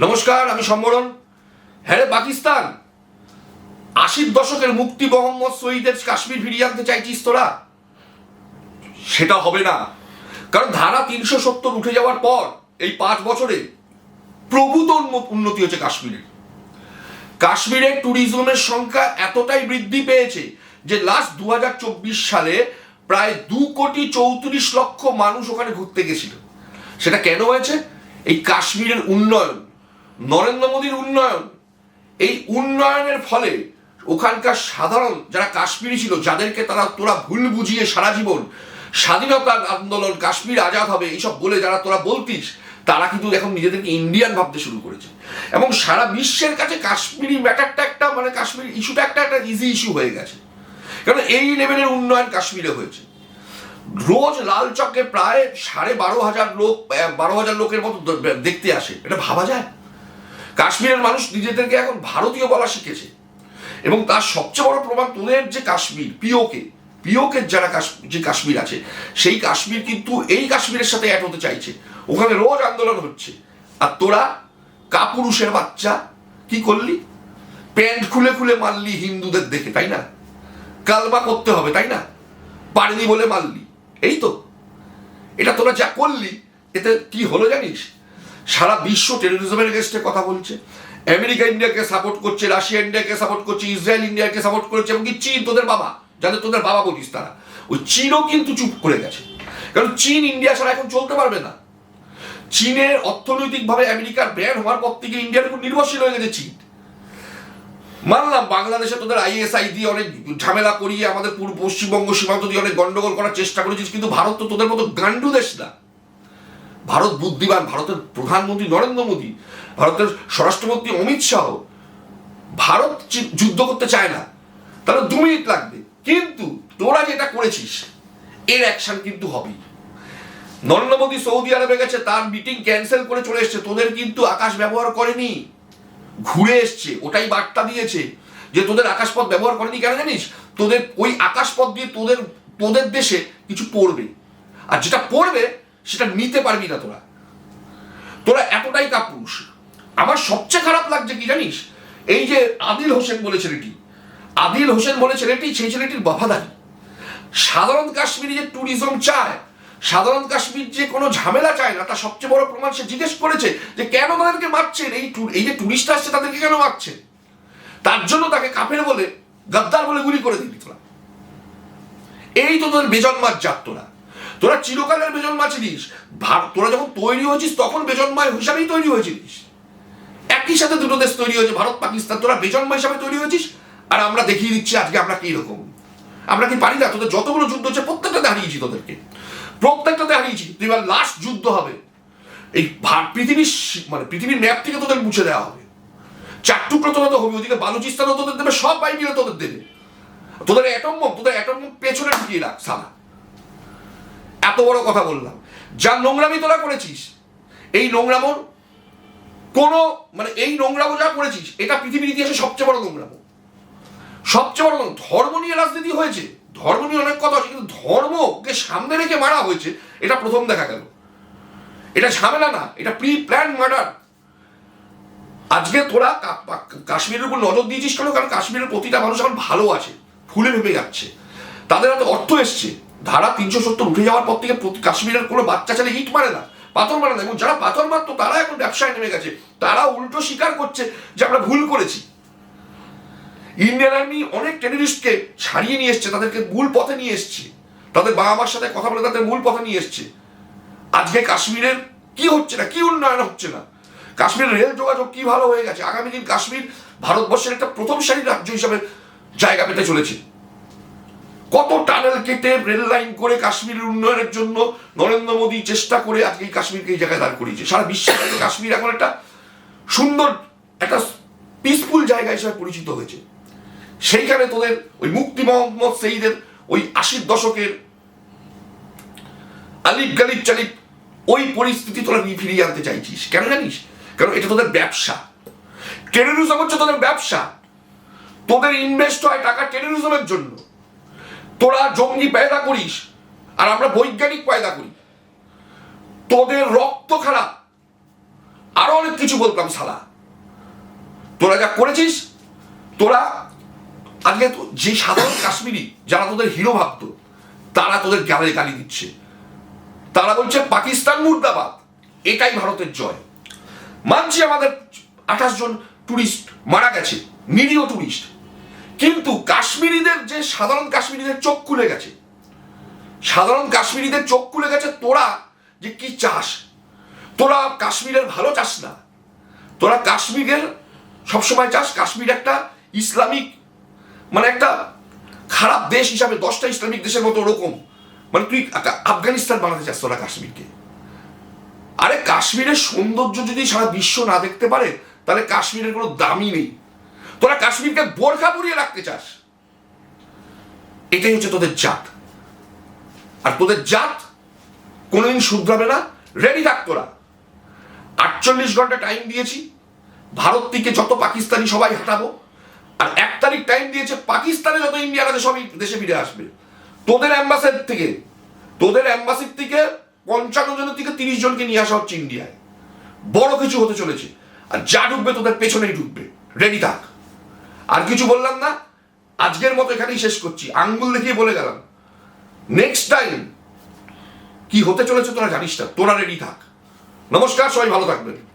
নমস্কার, আমি সম্বরণ। হ্যাঁ পাকিস্তান। আশির দশকের মুক্তি মোহাম্মদ শহীদের কাশ্মীর ফিরিয়ে আনতে চাইছিস তোরা? সেটা হবে না। কারণ ধারা তিনশো সত্তর উঠে যাওয়ার পর, এই পাঁচ বছরে প্রভূত উন্নতি হচ্ছে কাশ্মীরের। কাশ্মীরের ট্যুরিজমের সংখ্যা এতটাই বৃদ্ধি পেয়েছে যে লাস্ট দু হাজার চব্বিশ সালে প্রায় দু কোটি চৌত্রিশ লক্ষ মানুষ ওখানে ঘুরতে গেছিল। সেটা কেন হয়েছে? এই কাশ্মীরের উন্নয়ন। নরেন্দ্র মোদীর উন্নয়ন। এই উন্নয়নের ফলে ওখানকার সাধারণ যারা কাশ্মীরি ছিল, যাদেরকে তারা, তোরা ভুল বুঝিয়ে সারা জীবন স্বাধীনতা আন্দোলন, কাশ্মীর আজাদ হবে, এইসব বলে যারা তোরা বলতিস, তারা কিন্তু এখন নিজেদেরকে ইন্ডিয়ান ভাবতে শুরু করেছে। এবং সারা বিশ্বের কাছে কাশ্মীরি ম্যাটারটা একটা মানে কাশ্মীর ইস্যুটা একটা একটা ইজি ইস্যু হয়ে গেছে। কারণ এই লেভেলের উন্নয়ন কাশ্মীরে হয়েছে। রোজ লাল চকে প্রায় সাড়ে বারো হাজার লোক বারো হাজার লোকের মতো দেখতে আসে। এটা ভাবা যায়? কাশ্মীরের মানুষ নিজেদেরকে এখন ভারতীয় বলা শিখেছে। এবং তার সবচেয়ে বড় প্রমাণ তোদের যে কাশ্মীর, পিওকে পিওকের যারা যে কাশ্মীর আছে, সেই কাশ্মীর কিন্তু এই কাশ্মীরের সাথে অ্যাড হতে চাইছে। ওখানে রোজ আন্দোলন হচ্ছে। আর তোরা কাপুরুষের বাচ্চা, কি করলি? প্যান্ট খুলে খুলে মারলি হিন্দুদের দেখে, তাই না? কালবা করতে হবে, তাই না? পারিনি বলে মারলি। এই তো। এটা তোরা যা করলি, এতে কি হলো জানিস? সারা বিশ্ব টেরোরিজমের এগেস্টে কথা বলছে। আমেরিকা ইন্ডিয়াকে সাপোর্ট করছে রাশিয়া ইন্ডিয়াকে সাপোর্ট করছে ইসরায়েল ইন্ডিয়াকে সাপোর্ট করেছে, এমনকি চীন, তোদের বাবা, যাদের তোদের বাবা বলিস তারা। ওই চীনও কিন্তু চুপ করে গেছে। কারণ চীন ইন্ডিয়া ছাড়া এখন চলতে পারবে না। চীনের অর্থনৈতিকভাবে আমেরিকার ব্র্যান্ড হওয়ার পর থেকে ইন্ডিয়ার উপর নির্ভরশীল হয়ে গেছে চীন। মানলাম, বাংলাদেশে তোদের আইএসআই দিয়ে অনেক ঝামেলা করিয়ে আমাদের পূর্ব পশ্চিমবঙ্গ সীমান্ত দিয়ে অনেক গন্ডগোল করার চেষ্টা করেছিস, কিন্তু ভারত তো তোদের মতো গান্ডু দেশ না। ভারত বুদ্ধিমান, ভারতের প্রধানমন্ত্রী নরেন্দ্র মোদী, ভারতের স্বরাষ্ট্রমন্ত্রী অমিত শাহ, ভারত যুদ্ধ করতে চায় না। তাহলে দু মিনিট লাগবে। কিন্তু তোরা যেটা করেছিস, এর অ্যাকশন কিন্তু হবেই। নরেন্দ্র মোদী সৌদি আরবে গেছে, তার মিটিং ক্যান্সেল করে চলে এসছে। তোদের কিন্তু আকাশ ব্যবহার করেনি। ঘুরে এসছে, ওটাই বার্তা দিয়েছে যে তোদের আকাশপথ ব্যবহার করেনি কেন জানিস? তোদের ওই আকাশপথ দিয়ে তোদের তোদের দেশে কিছু পড়বে। আর যেটা পড়বে সেটা নিতে পারবি না তোরা। তোরা এতটাই কাপুরুষ। আমার সবচেয়ে খারাপ লাগছে কি জানিস? এই যে আদিল হোসেন বলে ছেলেটি আদিল হোসেন বলে ছেলেটি সেই ছেলেটির বাফাদারি সাধারণ কাশ্মীরি যে ট্যুরিজম চায়, সাধারণ কাশ্মীর যে কোনো ঝামেলা চায় না, তার সবচেয়ে বড় প্রমাণ সে জিজ্ঞেস করেছে যে কেন তাদেরকে মারছেন? এই এই যে টুরিস্ট আসছে, তাদেরকে কেন মারছেন? তার জন্য তাকে কাফের বলে, গাদ্দার বলে গুলি করে দিবি তোরা। এই তো তোদের বেজন্মার জাত তোরা। তোরা চিরকালের বেজন্মা ছিলিস। তোরা যখন তৈরি হয়েছিস, তখন বেজন্মা হিসাবেই তৈরি হয়েছিলিস। একই সাথে দুটো দেশ তৈরি হয়েছে, ভারত, পাকিস্তান। তোরা বেজন্মা হিসাবে তৈরি হয়েছিস, আর আমরা দেখিয়ে দিচ্ছি আজকে আমরা কি রকম আমরা কি পারি না? তোদের যতগুলো যুদ্ধ হচ্ছে, প্রত্যেকটাতে হারিয়েছি তোদেরকে। প্রত্যেকটাতে হারিয়েছি। এবার লাস্ট যুদ্ধ হবে। এই পৃথিবীর মানে পৃথিবীর ম্যাপ থেকে তোদের মুছে দেওয়া হবে। চার টুকরো তোদের তো হবে, ওদিকে বালুচিস্তানও তোদের দেবে, সব বাইরে তোদের দেবে। তোদের অ্যাটম তোদের অ্যাটম পেছনে ঢুকিয়ে রাখ, সালা। এত বড় কথা বললাম। যা নোংরামি তোরা করেছিস, এই নোংরামোর কোনো মানে এই নোংরামো যা করেছিস, এটা পৃথিবীর ইতিহাসে সবচেয়ে বড় নোংরামো। সবচেয়ে বড় ধর্ম নিয়ে রাজনীতি হয়েছে। ধর্ম নিয়ে অনেক কথা আছে কিন্তু ধর্মকে সামনে রেখে মারা হয়েছে, এটা প্রথম দেখা গেল। এটা ঝামেলা না, এটা প্রি প্ল্যান মার্ডার আজকে তোরা কাশ্মীরের উপর নজর দিয়েছিস কেন? কারণ কাশ্মীরের প্রতিটা মানুষ এখন ভালো আছে, ফুলে ভেবে যাচ্ছে। তাদের হাতে অর্থ এসছে। ধারা তিনশো সত্তর উঠে যাওয়ার পর থেকে কাশ্মীরের কোনো বাচ্চা ছেলে ইট মারে না, পাথর মারে না। এবং যারা পাথর মারতো, তারা এখন ব্যবসায় নেমে গেছে। তারা উল্টো স্বীকার করছে যে আমরা ভুল করেছি। ইন্ডিয়ান আর্মি অনেক টেরিস্টকে ছাড়িয়ে নিয়ে এসছে, তাদেরকে মূল পথে নিয়ে এসছে। তাদের বাবা মার সাথে কথা বলে তাদের মূল পথে নিয়ে এসছে। আজকে কাশ্মীরের কি হচ্ছে না, কি উন্নয়ন হচ্ছে না? কাশ্মীরের রেল যোগাযোগ কি ভালো হয়ে গেছে? আগামী দিন কাশ্মীর ভারতবর্ষের একটা প্রথম সারির রাজ্য হিসাবে জায়গা পেতে চলেছে। কত টানেল কেটে রেল লাইন করে কাশ্মীরের উন্নয়নের জন্য নরেন্দ্র মোদী চেষ্টা করে আজকে এই কাশ্মীরকে এই জায়গায় দাঁড় করিয়েছে। সারা বিশ্বের কাশ্মীর এখন একটা সুন্দর, একটা পিসফুল জায়গা হিসেবে পরিচিত হয়েছে। সেইখানে তোদের ওই মুক্তি মোহাম্মদ সেইদের ওই আশির দশকের আলিফ গালিব চালিফ, ওই পরিস্থিতি তোরা ফিরিয়ে আনতে চাইছিস। কেন জানিস? কারণ এটা তোদের ব্যবসা। টেরোরিজম হচ্ছে তোদের ব্যবসা। তোদের ইনভেস্ট হয় টাকা টেরোরিজমের জন্য। তোরা জঙ্গি পয়দা করিস, আর আমরা বৈজ্ঞানিক পয়দা করি। তোদের রক্ত খারাপ। আরও অনেক কিছু বলতাম সালা তোরা যা করেছিস, তোরা আজকে যে সাধারণ কাশ্মীরি, যারা তোদের হিরো ভাবতো, তারা তোদের গালে গালি দিচ্ছে। তারা বলছে, পাকিস্তান মুর্দাবাদ। এটাই ভারতের জয়। মানছি আমাদের আঠাশ জন টুরিস্ট মারা গেছে, নিরীহ টুরিস্ট। কিন্তু কাশ্মীরিদের যে সাধারণ কাশ্মীরিদের চোখ খুলে গেছে, সাধারণ কাশ্মীরিদের চোখ খুলে গেছে তোরা যে কি চাস? তোরা কাশ্মীরের ভালো চাস না। তোরা কাশ্মীরের সবসময় চাস কাশ্মীর একটা ইসলামিক মানে একটা খারাপ দেশ হিসাবে, দশটা ইসলামিক দেশের মতো ওরকম। মানে তুই আফগানিস্তান বানাতে চাস তোরা কাশ্মীরকে। আরে কাশ্মীরের সৌন্দর্য যদি সারা বিশ্ব না দেখতে পারে, তাহলে কাশ্মীরের কোনো দামই নেই। তোরা কাশ্মীরকে বোরখা পরিয়ে রাখতে চাস। এটাই হচ্ছে তোদের জাত। আর তোদের জাত কোনোদিন শুধরাবে না। রেডি থাক তোরা। আটচল্লিশ ঘণ্টা টাইম দিয়েছি। ভারত থেকে যত পাকিস্তানি সবাই হাঁটাবো। আর এক তারিখ টাইম দিয়েছে পাকিস্তানে যত ইন্ডিয়ান আছে সবই দেশে ফিরে আসবে। তোদের অ্যাম্বাসেড থেকে, তোদের অ্যাম্বাসির থেকে পঞ্চান্ন জনের থেকে তিরিশ জনকে নিয়ে আসা হচ্ছে ইন্ডিয়ায় বড় কিছু হতে চলেছে। আর যা ঢুকবে তোদের পেছনেই ঢুকবে। রেডি থাক। আর কিছু বললাম না। আজকের মতো এখানেই শেষ করছি। আঙ্গুল দেখিয়ে বলে গেলাম। নেক্সট টাইম কি হতে চলেছে তোরা জানিস না। তোরা রেডি থাক। নমস্কার, সবাই ভালো থাকবেন।